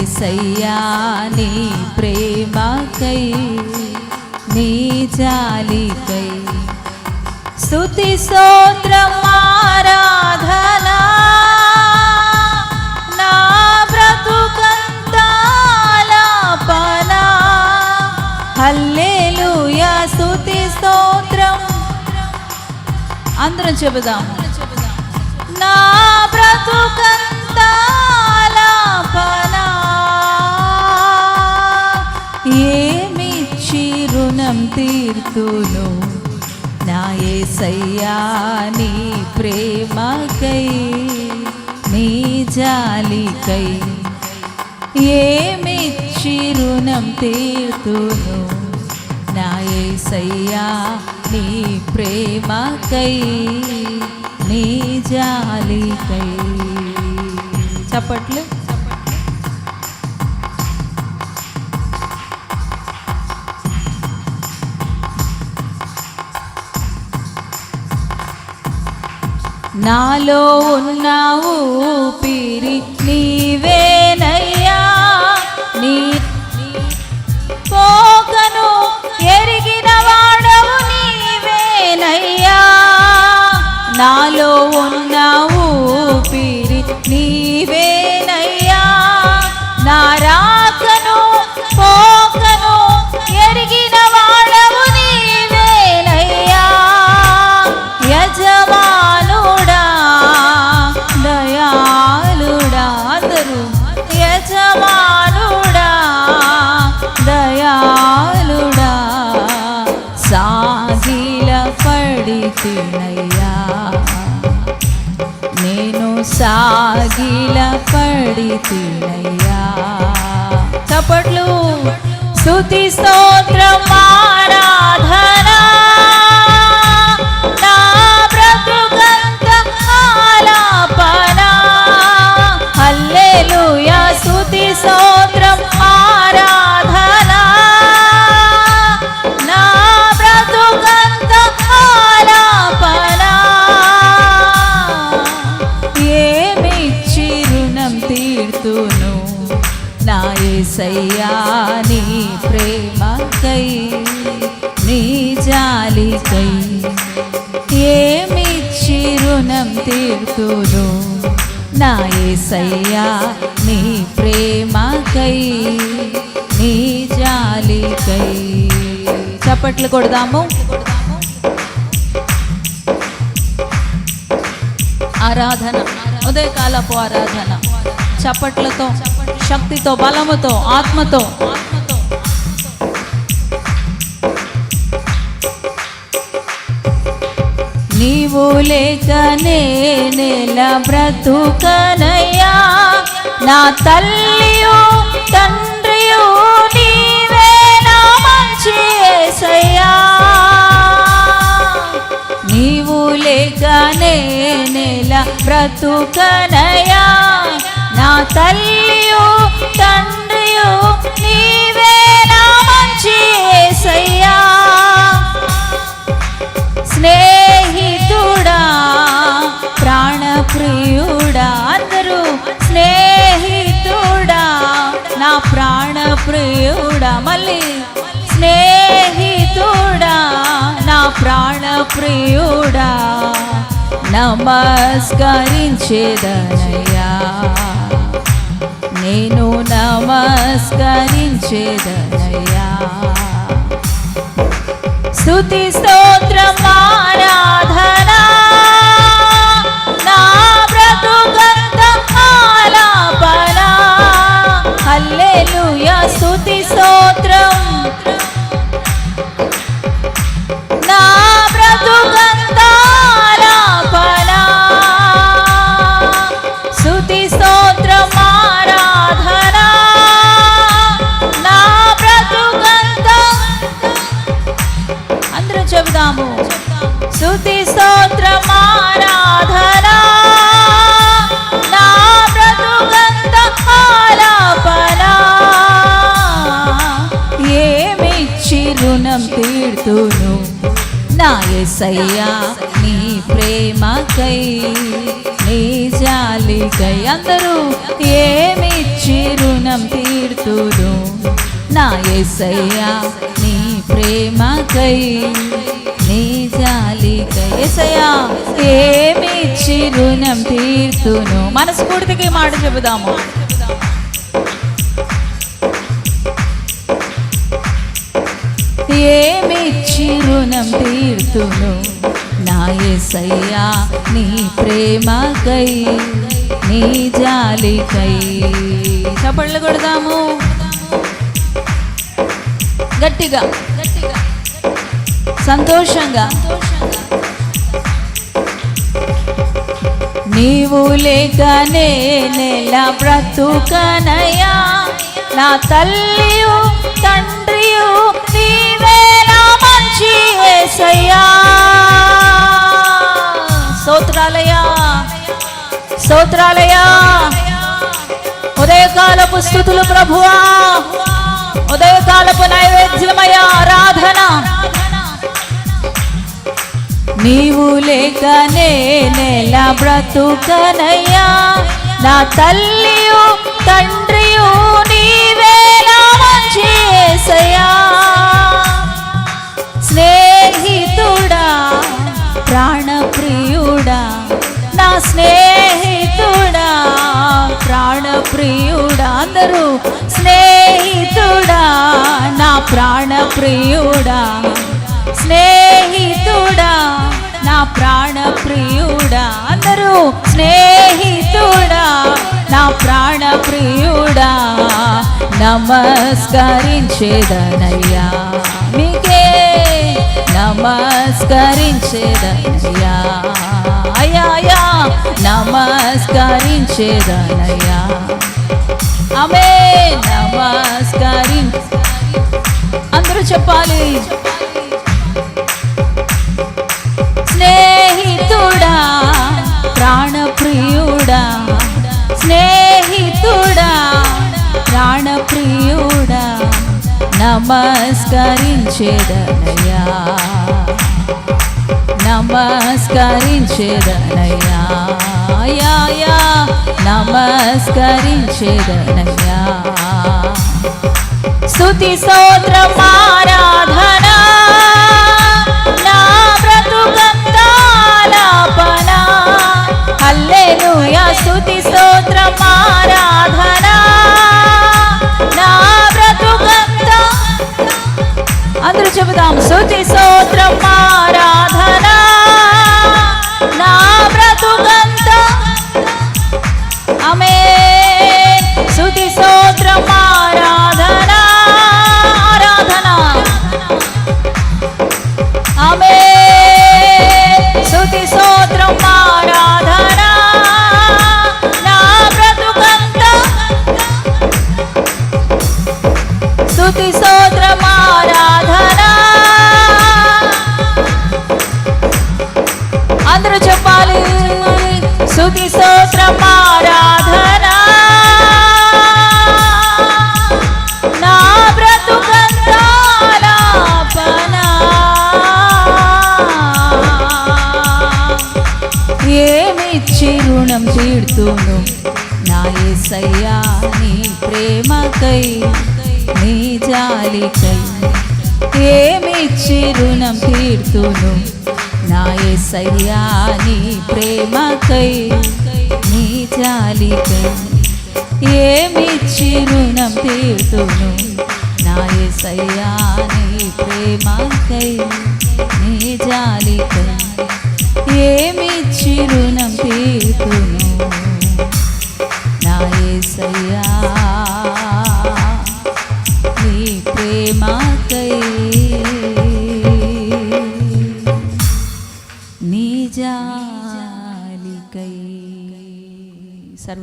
ఏసయ్యా నీ ప్రేమకై నీ జాలికై. స్తుతి స్తోత్రం ఆరాధనా. నా బ్రతుకంతాలాపనా హల్లెలూయా స్తుతి స్తోత్రం. అందరం చెబుదాం. నా బ్రతుకంతాలాపనా రుణం తీర్తును. నా ఏసయ్యా నీ ప్రేమకై నీ జాలికై ఏమిచ్చి రుణం తీర్తును? నా ఏసయ్యా నీ ప్రేమకై నీ జాలికై. చప్పట్లు. నాలో ఉన్న ఊపిరి నీవేనయ్యా. నీ పోకను నేను సాగిల పడితినయ్యా చప్పట్లు స్తుతి స్తోత్రం ఆరాధనా. తీర్తును. నా ఏసయ్యా నీ ప్రేమకై నీ జాలికై. చప్పట్లు కొడదాము. ఆరాధన ఉదయకాలపు ఆరాధన. చప్పట్లతో శక్తితో బలముతో ఆత్మతో నీవు లేక నెల బ్రతుకనయ్యా. నా తల్లియు తండ్రియు నీవే నా మంచి ఏసయ్యా. నీవు లేక నెల బ్రతుకనయ్యా. నా తల్లి మళ్ళీ స్నేహితుడా నా ప్రాణప్రియుడా నమస్కరించేదనయ్యా. నేను నమస్కరించేదనయ్యా. స్తుతి స్తోత్రం ఆరాధనా నా బ్రతుకంత ఆలాపనా. హల్లెలూయా రుణం తీర్తును? నా ఎసయ్యా నీ ప్రేమకై నీ జాలికై అందరూ ఏమిచ్చి రుణం తీర్తును? నా ఎసయ్యా నీ ప్రేమకై నీ జాలి ఏమిచ్చి రుణం తీర్తును? మనస్ఫూర్తికి మాట చెబుదాము. ఏమిచ్చి రుణం తీర్తును? నా ఎసయ్యా నీ ప్రేమకై నీ జాలికై. చపళ్ళు కొడదాము. గట్టిగా గట్టిగా. సంతోషంగా. నీవు లేకనే నెల బ్రతుకనయా నా తల్లియు తండ్రియు నీవే నా మంచి యేసయ్యా సోత్రాలయా సోత్రాలయా ఉదయకాలపు స్థుతులు ప్రభువా. ఉదయకాలపు నైవేద్యమయ ఆరాధన. నీవు లేక నెల బ్రతుకనయ్యా. నా తల్లియు తండ్రియు నీవేలా మంచి ఏసయ్యా. స్నేహితుడా ప్రాణప్రియుడా. నా స్నేహితుడా ప్రాణప్రియుడా. అందరూ స్నేహితుడా నా ప్రాణప్రియుడా. నా ప్రాణప్రియుడా అందరూ స్నేహితుడా. నా ప్రాణప్రియుడా నమస్కరించేదనయ్యా. మీకే నమస్కరించేదనయ్యా. అయ్యా అయ్యా నమస్కరించేదనయ్యా. ఆమె నమస్కరి అందరూ చెప్పాలి. ప్రాణప్రియుడా స్నేహితుడా ప్రాణప్రియుడా నమస్కరించేదనయ్యా. నమస్కరించేదనయ్యా. Yeah yeah నమస్కరించేదనయ్యా. స్తుతి స్తోత్రం హల్లెలూయా స్తుతి స్తోత్రం ఆరాధన. నా బ్రతుకంత. అందరూ చెబుదాం స్తుతి స్తోత్రం ఆరాధన. నా బ్రతుకంత. ఆమె స్తుతి స్తోత్రం ఆరాధన. ఆరాధన. ఆమె స్తుతి ప్రేమకై నీ జాలికై ఏమిచ్చి రుణం తీర్తును? నా యేసయ్యా నీ ప్రేమకై నీ జాలికై ఏమిచ్చి రుణం తీర్తును? నా యేసయ్యా నీ ప్రేమకై నీ జాలికై ఏమిచ్చి రుణం తీర్తును? నా యేసయ్యా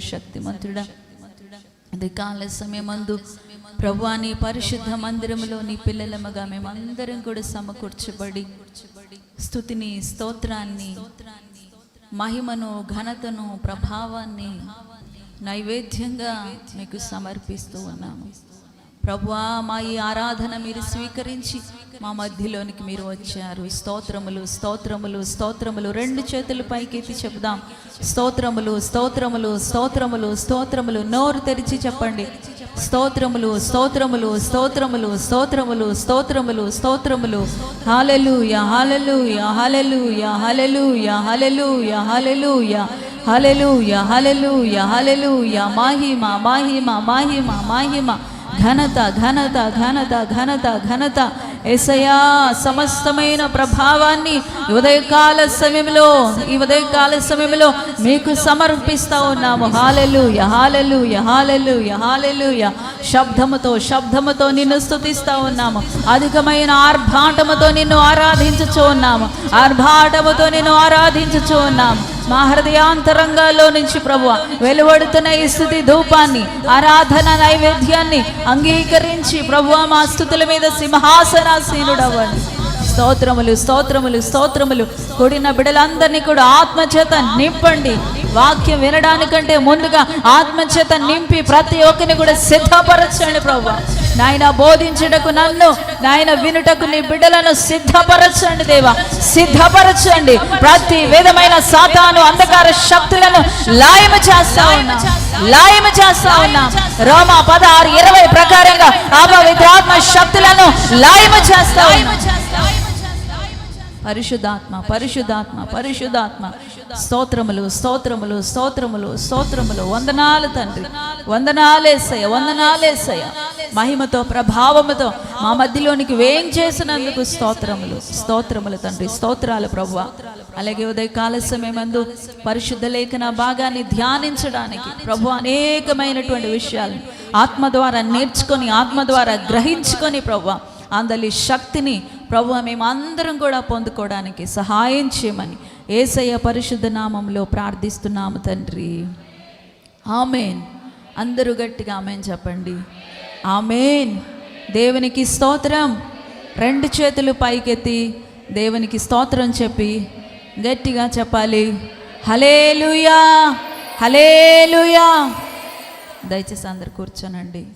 సర్వశక్తిమంతుడా అది కాల సమయమందు ప్రభు నీ పరిశుద్ధ మందిరంలో నీ పిల్లలముగా మేమందరం కూడా సమకూర్చబడి స్థుతిని స్తోత్రాన్ని మహిమను ఘనతను ప్రభావాన్ని నైవేద్యంగా మీకు సమర్పిస్తూ ఉన్నాము. ప్రభువా మా ఈ ఆరాధన మీరు స్వీకరించి మా మధ్యలోనికి మీరు వచ్చారు. స్తోత్రములు స్తోత్రములు స్తోత్రములు. రెండు చేతులు పైకెత్తి చెప్దాం స్తోత్రములు స్తోత్రములు స్తోత్రములు స్తోత్రములు. నోరు తెరిచి చెప్పండి. స్తోత్రములు స్తోత్రములు స్తోత్రములు స్తోత్రములు స్తోత్రములు స్తోత్రములు. హాలెలూయ యహాలెలు యహాలెలు యహాలెలు హాలెలూయ హాలెలూయ హల్లెలూయ యహాలెలు హల్లెలూయ. మహిమ మహిమ మహిమ మహిమ. ఘనత ఘనత ఘనత ఘనత ఘనత. ఎసయా సమస్తమైన ప్రభావాన్ని ఉదయకాల సమయంలో ఈ ఉదయకాల సమయంలో మీకు సమర్పిస్తా ఉన్నాము. హాలెలూయ యహాలెలు యహాలెలు య శబ్దముతో శబ్దముతో నిన్ను స్తుతిస్తా ఉన్నాము. అధికమైన ఆర్భాటముతో నిన్ను ఆరాధించుచూ ఉన్నాము. ఆర్భాటముతో నిన్ను ఆరాధించుచూ ఉన్నాము. మా హృదయాంతరంగాల్లో నుంచి ప్రభు వెలువడుతున్న ఈ స్థుతి ధూపాన్ని ఆరాధన నైవేద్యాన్ని అంగీకరించి ప్రభు మా స్థుతుల మీద సింహాసనాసీనుడవ్వండి. స్తోత్రములు స్తోత్రములు స్తోత్రములు. కూడిన బిడలందరినీ కూడా ఆత్మచేత నింపండి. వాక్యం వినడానికంటే ముందుగా ఆత్మచేత నింపి ప్రతి ఒక్కరిని కూడా సిద్ధపరచండి ప్రభు నాయన బోధించుటకు నన్ను నాయన వినుటకు నీ బిడ్డలను సిద్ధపరచండి దేవా సిద్ధపరచండి. ప్రతి విధమైన సాతాను అంధకార శక్తులను లాయము చేస్తా ఉన్నా లాయము చేస్తా ఉన్నా. రోమ పదహారు ఇరవై ప్రకారంగా అపవిత్రాత్మ శక్తులను లాయము చేస్తా ఉన్నా. పరిశుద్ధాత్మ పరిశుద్ధాత్మ పరిశుద్ధాత్మ. స్తోత్రములు స్తోత్రములు స్తోత్రములు స్తోత్రములు. వందనాలు తండ్రి. వందనాలేసయ్య వందనాలేసయ్య మహిమతో ప్రభావముతో మా మధ్యలోనికి వేం చేసినందుకు స్తోత్రములు. స్తోత్రములు తండ్రి. స్తోత్రాలు ప్రభువ. అలాగే ఉదయకాల సమయమందు పరిశుద్ధ లేఖన భాగాన్ని ధ్యానించడానికి ప్రభు అనేకమైనటువంటి విషయాలను ఆత్మ ద్వారా నేర్చుకొని ఆత్మ ద్వారా గ్రహించుకొని ప్రభు అందలి శక్తిని ప్రభు మేమందరం కూడా పొందుకోవడానికి సహాయం చేయమని ఏసయ్య పరిశుద్ధ నామంలో ప్రార్థిస్తున్నాము తండ్రి. ఆమెన్. అందరూ గట్టిగా ఆమెన్ చెప్పండి. ఆమెన్. దేవునికి స్తోత్రం. రెండు చేతులు పైకెత్తి దేవునికి స్తోత్రం చెప్పి గట్టిగా చెప్పాలి. హలేలుయా హలేలుయా దయచేసి అందరు కూర్చోనండి.